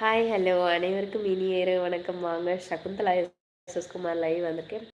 Hi hello அனைவருக்கும் இனிய வணக்கம். வாங்க சகுந்தலா குமார் லைவ் வந்திருக்கேன்.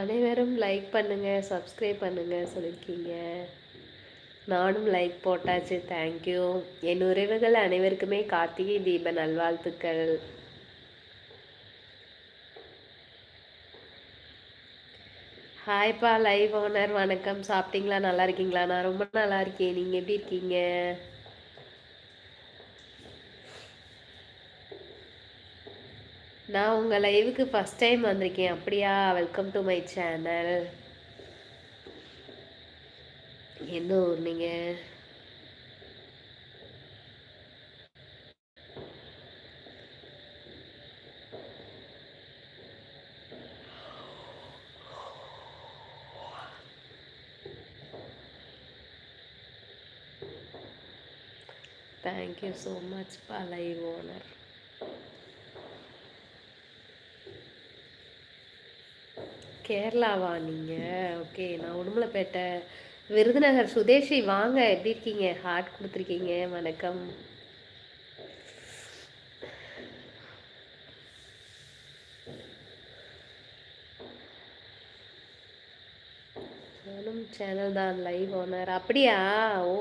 அனைவரும் லைக் பண்ணுங்கள் சப்ஸ்கிரைப் பண்ணுங்கள் சொல்லியிருக்கீங்க. நானும் லைக் போட்டாச்சு தேங்க்யூ என் உறவுகள் அனைவருக்குமே கார்த்திகை தீப நல்வாழ்த்துக்கள். ஹாய்ப்பா லைவ் ஓனர் வணக்கம். சாப்பிட்டீங்களா? நல்லா இருக்கீங்களா? நான் ரொம்ப நல்லா இருக்கேன். நீங்கள் எப்படி இருக்கீங்க? நான் உங்கள் லைவுக்கு ஃபஸ்ட் டைம் வந்திருக்கேன். அப்படியா? வெல்கம் டு மை சேனல் என்ன ஊர் நீங்கள் தேங்க்யூ ஸோ மச் பா லைவ் ஓனர் கேரளாவா நீங்கள் ஓகே நான் உடுமலைப்பேட்டை. விருதுநகர் சுதேஷி வாங்க. எப்படி இருக்கீங்க? ஹார்ட் கொடுத்துருக்கீங்க. வணக்கம். நானும் சேனல் தான் லைவ் ஓனர் அப்படியா? ஓ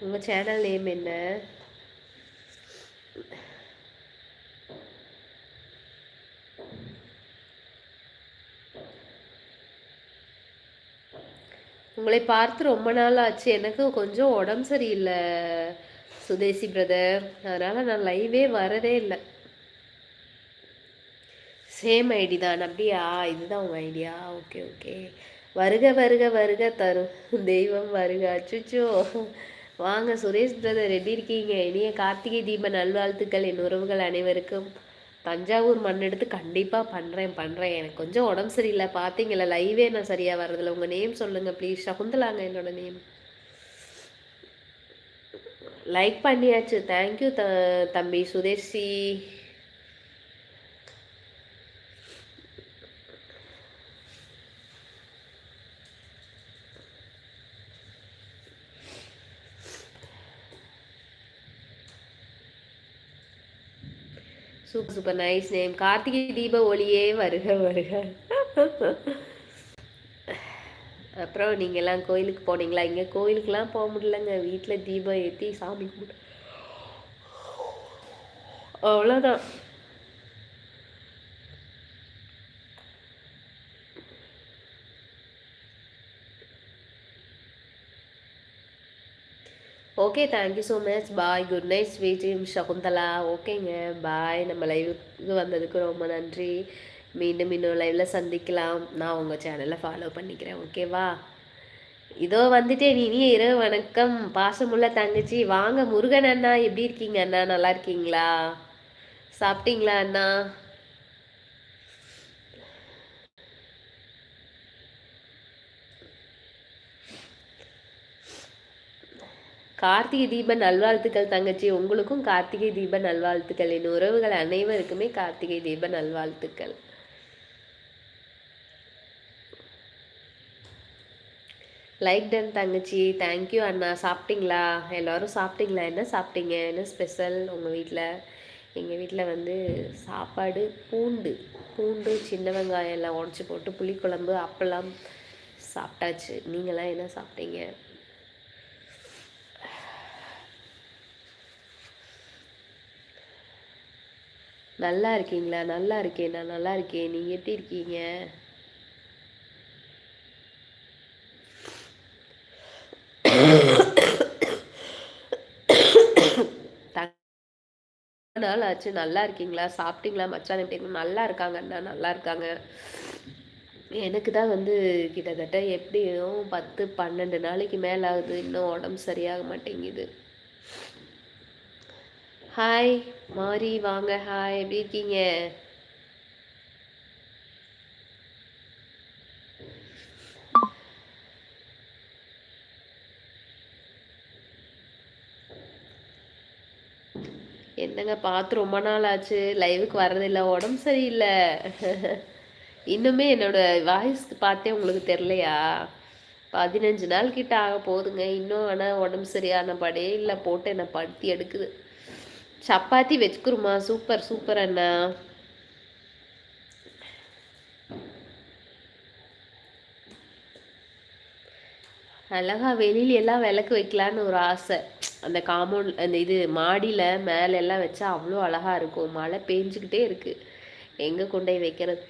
உங்கள் சேனல் நேம் என்ன? உங்களை பார்த்து ரொம்ப நாள் ஆச்சு. எனக்கு கொஞ்சம் உடம்பு சரியில்லை சுதேசி பிரதர் அதனால் நான் லைவே வரதே இல்லை. சேம் ஐடி தான். அப்படியா? இதுதான் உங்கள் ஐடியா ஓகே ஓகே வருக வருக வருக தரும். தெய்வம் வருக. அச்சுச்சோ. வாங்க சுரேஷ் பிரதர் எப்படி இருக்கீங்க? இனிய கார்த்திகை தீப நல்வாழ்த்துக்கள் என் உறவுகள் அனைவருக்கும். தஞ்சாவூர் மண் எடுத்து கண்டிப்பாக பண்ணுறேன் பண்ணுறேன் எனக்கு கொஞ்சம் உடம்பு சரியில்லை. பார்த்தீங்களா லைவே நான் சரியாக வர்றதில்ல. உங்கள் நேம் சொல்லுங்கள் ப்ளீஸ் சகுந்தலாங்க என்னோட நேம் லைக் பண்ணியாச்சு. தேங்க்யூ த தம்பி Sudeshi super super nice name Karthigai தீப ஒளியே வருக வருக. அப்புறம் நீங்கள்லாம் கோயிலுக்கு போனீங்களா? இங்கே கோயிலுக்கெலாம் போக முடியலங்க. வீட்டில் தீபம் ஏற்றி சாமி கும்பிட்டு. அவ்வளோதான் okay thank you so much bye good night sweet Sakunthala ஓகேங்க பாய் நம்ம லைவுக்கு வந்ததுக்கு ரொம்ப நன்றி. மீண்டும் இன்னொரு லைவில் சந்திக்கலாம். நான் உங்கள் சேனலை ஃபாலோ பண்ணிக்கிறேன். ஓகேவா இதோ வந்துட்டேன். இனிய இரவு வணக்கம். பாசமுள்ள தங்கச்சி. வாங்க முருகன் அண்ணா. எப்படி இருக்கீங்க அண்ணா? நல்லா இருக்கீங்களா? சாப்பிட்டீங்களா அண்ணா? கார்த்திகை தீப நல்வாழ்த்துக்கள் தங்கச்சி. உங்களுக்கும் கார்த்திகை தீப நல்வாழ்த்துக்கள். என் உறவுகள் அனைவருக்குமே கார்த்திகை தீப நல்வாழ்த்துக்கள். லைக் டன் தங்கச்சி. தேங்க்யூ அண்ணா. சாப்பிட்டீங்களா? எல்லோரும் சாப்பிட்டீங்களா? என்ன சாப்பிட்டீங்க? என்ன ஸ்பெஷல் உங்கள் வீட்டில் எங்கள் வீட்டில் வந்து சாப்பாடு பூண்டு. பூண்டு சின்ன வெங்காயம் எல்லாம் உடச்சி போட்டு புளிக்குழம்பு அப்பளம் சாப்பிட்டாச்சு. நீங்களாம் என்ன சாப்பிட்டீங்க? நல்லா இருக்கீங்களா? நல்லா இருக்கேன். நான் நல்லா இருக்கேன். நீங்கள் எப்படி இருக்கீங்க? நாள் ஆச்சு. நல்லா இருக்கீங்களா? சாப்பிட்டீங்களா? மச்சான் எப்படி நல்லா இருக்காங்கண்ணா நல்லா இருக்காங்க. எனக்கு தான் வந்து கிட்டத்தட்ட எப்படியும் பத்து பன்னெண்டு நாளைக்கு மேலே ஆகுது இன்னும் உடம்பு சரியாக மாட்டேங்குது. ஹாய் மாரி வாங்க. ஹாய் எப்படி இருக்கீங்க? என்னங்க பார்த்து ரொம்ப நாள் ஆச்சு. லைவுக்கு வர்றதில்லை உடம்பு சரியில்லை. இன்னுமே என்னோட வாய்ஸ் பார்த்தே உங்களுக்கு தெரிலையா பதினஞ்சு நாள் கிட்ட ஆக போகுதுங்க. இன்னும் ஆனால் உடம்பு சரியான படே இல்லை போட்டு என்னை படுத்தி எடுக்குது. சப்பாத்தி வச்சுக்குருமா சூப்பர் சூப்பர் அண்ணா. அழகா வெளியில எல்லாம் விளக்கு வைக்கலான்னு ஒரு ஆசை. அந்த காம்பவுண்ட் அந்த இது மாடியில் மேலே எல்லாம் வச்சா அவ்வளோ அழகாக இருக்கும். மழை பெஞ்சிக்கிட்டே இருக்குது எங்கே கொண்டு போய் வைக்கிறது?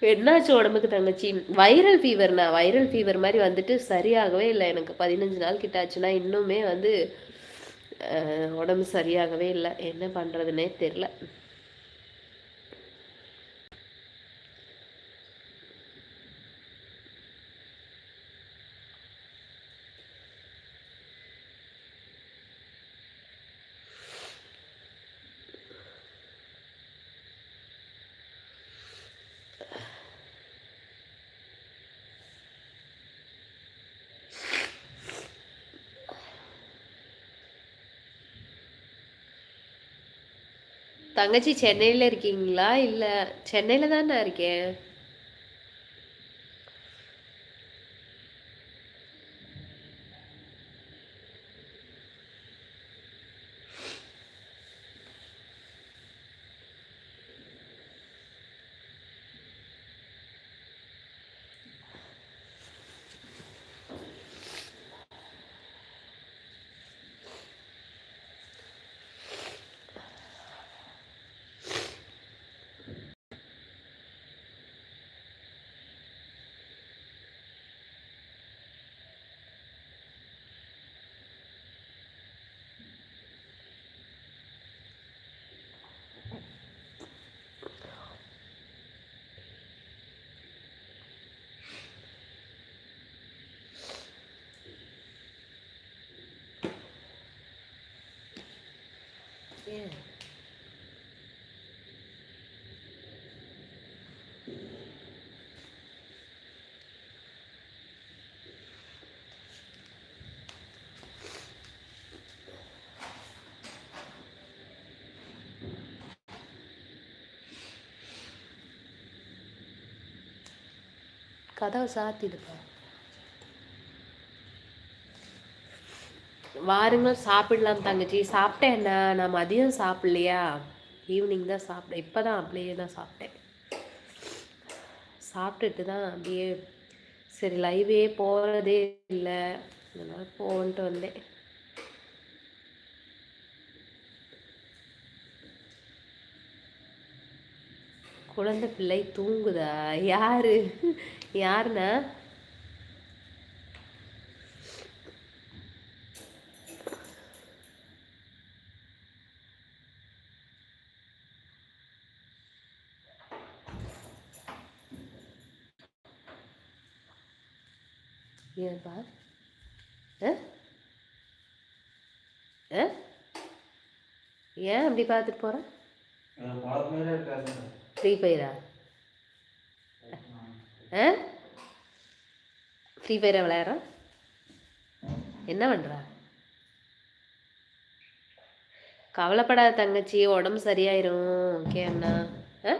என்னாச்சு உடம்புக்கு தங்கச்சி? வைரல் ஃபீவர்னா வைரல் ஃபீவர் மாதிரி வந்துட்டு சரியாகவே இல்லை. எனக்கு பதினஞ்சு நாள் கிட்ட ஆச்சுன்னா இன்னுமே வந்து உடம்பு சரியாகவே இல்லை. என்ன பண்ணுறதுனே தெரில தங்கச்சி சென்னையில் இருக்கீங்களா? இல்லை சென்னையில் தானே இருக்கேன். கதவை சாத்திடுப்பா வாருங்கள் சாப்பிடலாம் தங்கச்சி. சாப்பிட்டேன் என்ன நான் மதியம் சாப்பிட்லையா? ஈவினிங் தான் சாப்பிட்டேன். இப்போ தான் அப்படியே தான் சாப்பிட்டேன். சாப்பிட்டுட்டு தான் அப்படியே சரி லைவே போகிறதே இல்லை. அதனால் போன்ட்டு வந்தேன். குழந்தை பிள்ளை தூங்குதா? யாரு? யாருண்ணா? ஏன்பா ஏன் அப்படி பார்த்துட்டு போகிறேன் ஃப்ரீ ஃபயரா ஆ? ஃப்ரீ ஃபயரை விளையாடுறான் என்ன பண்ணுறா கவலைப்படாத தங்கச்சி உடம்பு சரியாயிரும். ஓகே அண்ணா. ஆ?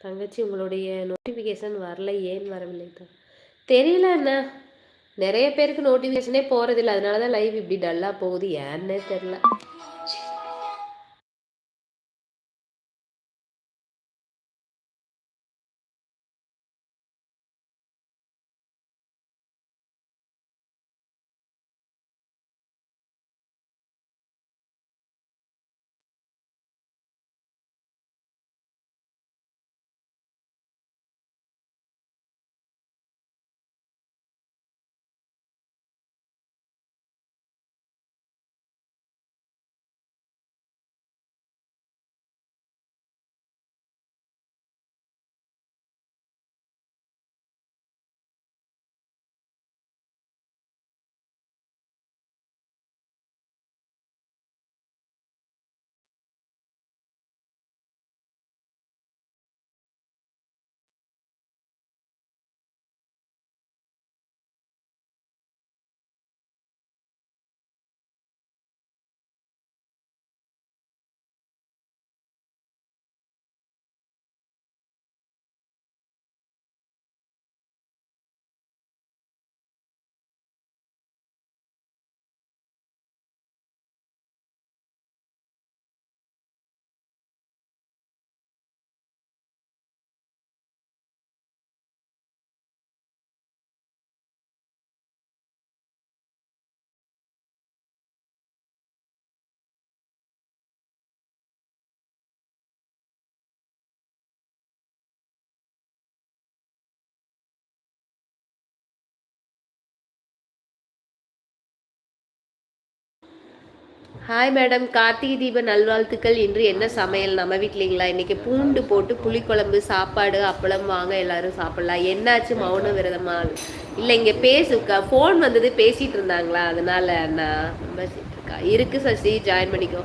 தங்கச்சி உங்களுடைய நோட்டிஃபிகேஷன் வரல ஏன் வரவில்லை? தான் தெரியல என்ன நிறைய பேருக்கு நோட்டிஃபிகேஷனே போகிறதில்ல அதனால தான் லைவ் இப்படி டல்லாக போகுது. ஏன்னே தெரில ஹாய் மேடம் கார்த்திகை தீப நல்வாழ்த்துக்கள். இன்று என்ன சமையல்? நம்ம வீட்லிங்களா? இன்றைக்கி பூண்டு போட்டு புளிக்குழம்பு சாப்பாடு அப்பளம் வாங்க எல்லாரும் சாப்பிட்லாம். என்னாச்சு மௌன விரதமா? இல்லை இங்கே பேசு. ஃபோன் வந்தது பேசிகிட்டு இருந்தாங்களா? அதனால் அண்ணா பேசிகிட்டு இருக்கா. இருக்குது சசி. ஜாயின் பண்ணிக்கோ.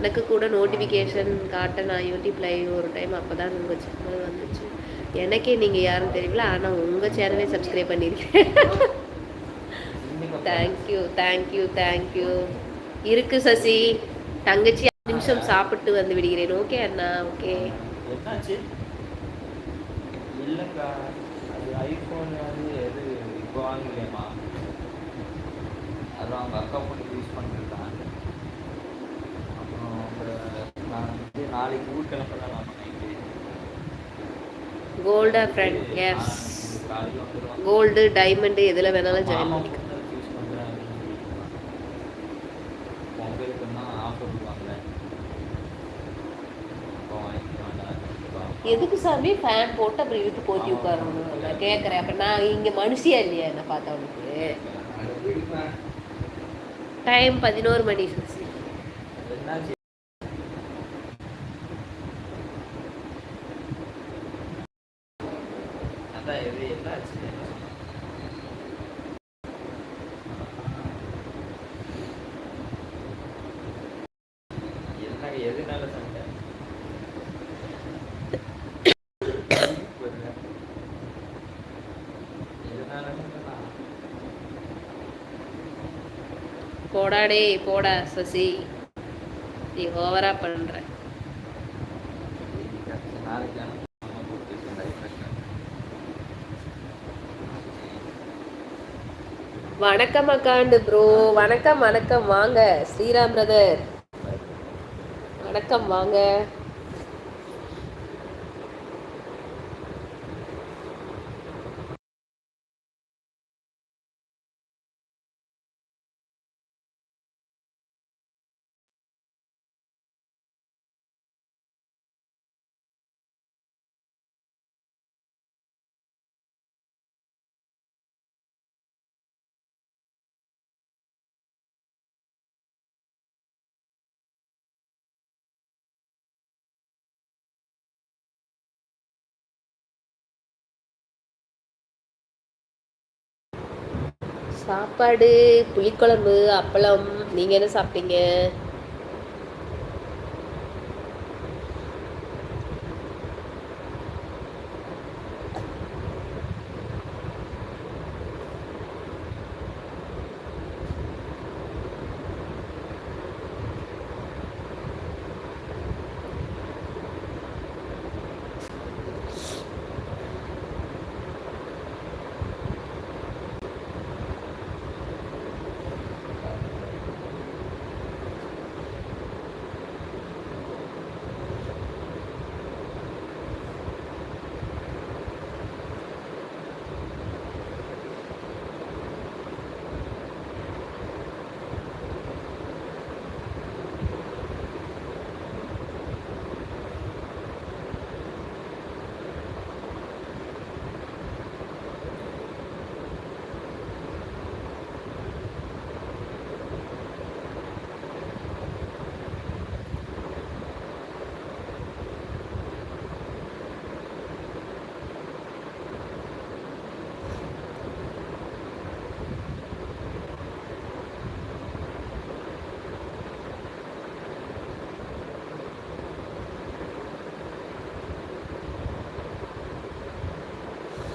எனக்கு கூட நோட்டிஃபிகேஷன் காட்ட நான் யூடியூப் லைவ் ஒரு டைம் அப்போ தான் உங்கள் சேனல் வந்துச்சு. எனக்கே நீங்கள் யாரும் தெரியல. ஆனால் உங்கள் சேனலே சப்ஸ்கிரைப் பண்ணியிருக்கேன் thank you thank you thank you இருக்கு சசி. தங்கச்சி நிமிஷம் சாப்பிட்டு வந்து விடுகிறேன். ஓகே அண்ணா ஓகே இல்லைக்கா அது ஐஃபோன் வந்து எது இப்போ வாங்கலையம்மா? அது அவங்க அக்கா பொண்ணு யூஸ் பண்ணிருக்கான் அப்புறம் நான் வந்து நாளைக்கு ஊர் கிளம்ப தான் நான் கோல்டா ஃப்ரெண்ட் எஸ் கோல்டு டைமண்டு எதில் வேணாலும் ஜாயின் பண்ணிக்கலாம். எதுக்கு சாமி ஃபேன் போட்டு அப்புறம் இழுத்து போத்தி உட்காரணும்? நான் கேட்குறேன் அப்போ நான் இங்கே மனுஷியா இல்லையா என்ன பார்த்தா உனக்கு டைம் பதினோரு மணி போடாடே போடா சசி. நீ ஓவரா பண்ற. வணக்கம் அக்காண்டு ப்ரோ வணக்கம் வணக்கம். வாங்க. ஸ்ரீராம் பிரதர் வணக்கம் வாங்க. சாப்பாடு புளிக்குழம்பு அப்பளம். நீங்கள் என்ன சாப்பிட்டீங்க?